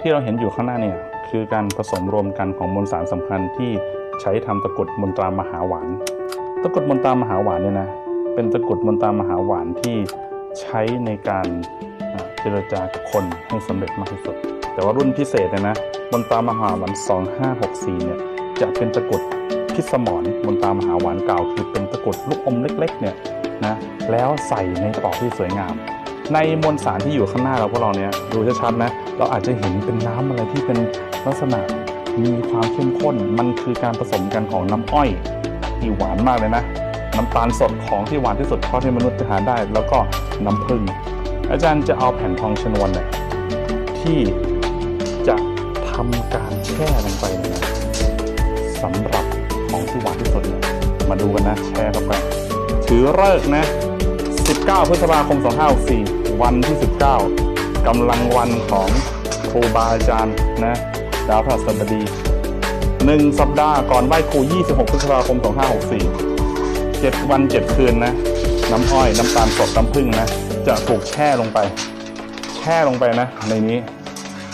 ที่เราเห็นอยู่ข้างหน้าเนี่ยคือการผสมรวมกันของมวลสารสำคัญที่ใช้ทำตะกรุดมนตรามหาหวาน ตะกรุดมนตรามหาหวานเนี่ยนะเป็นตะกรุดมนตรามหาหวานที่ใช้ในการเจรจากับคนให้สำเร็จมากที่สุด แต่ว่ารุ่นพิเศษเนี่ยนะมนตรามหาหวาน2564เนี่ยจะเป็นตะกรุดพิสมรมนตรามหาหวานเก่าคือเป็นตะกรุดลูกอมเล็กๆเนี่ยนะแล้วใส่ในปอกที่สวยงาม ในมวลสารที่อยู่ข้างหน้าเราพวกเราเนี่ยดูชัดๆนะ เราอาจจะเห็นเป็นน้ำอะไรที่เป็นลักษณะมีความเข้มข้น มันคือการผสมกันของน้ำอ้อยที่หวานมากเลยนะ น้ำตาลสดของที่หวานที่สุดเท่าที่มนุษย์จะหาได้ แล้วก็น้ำผึ้งอาจารย์จะเอาแผ่นทองชนวนเนี่ยที่จะทำการแช่ลงไปเนี่ยสำหรับของที่หวานที่สุดมาดูกันนะแช่เข้าไปถือเลิกนะ 19 พฤษภาคม 2564 วันที่ 19 กำลังวันของครูบาอาจารย์นะดาวพฤหัสบดีหนึ่งสัปดาห์ก่อนไหว้ครู 26 พฤษภาคม 2564 7 วัน 7 คืนนะ น้ำอ้อยน้ำตาลสดน้ำผึ้งนะ จะถูกแช่ลงไป แช่ลงไปนะในนี้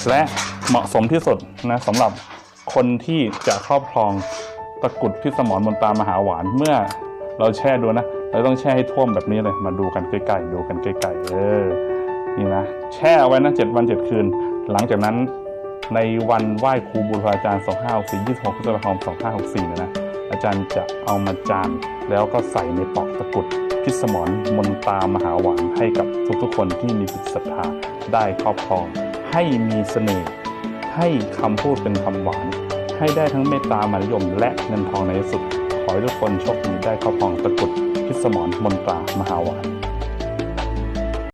และเหมาะสมที่สุดนะสำหรับคนที่จะครอบครองตะกรุดพิสมรมนตามหาหวานเมื่อเราแช่ดูนะ เราต้องแช่ให้ท่วมแบบนี้เลย มาดูกันใกล้ๆดูกันใกล้ๆเออนี่นะแช่ไว้นะเจ็ดวันเจ็ดคืน หลังจากนั้นในวันไหว้ครูบูรพาจารย์ 2564 26พฤษภาคม2564นี่นะอาจารย์จะเอามาจานแล้วก็ใส่ในปอกตะกรุดพิสมรมนตามหาหวานให้กับทุกๆคนที่มีจิตศรัทธาได้ครอบครอง ให้มีเสน่ห์ให้คำพูดเป็นคำหวาน ให้ได้ทั้งเมตตามารยมและเงินทองในที่สุด ขอให้ทุกคนโชคดีได้ครอบครองตะกุดพิสมรมนตรามหาวาน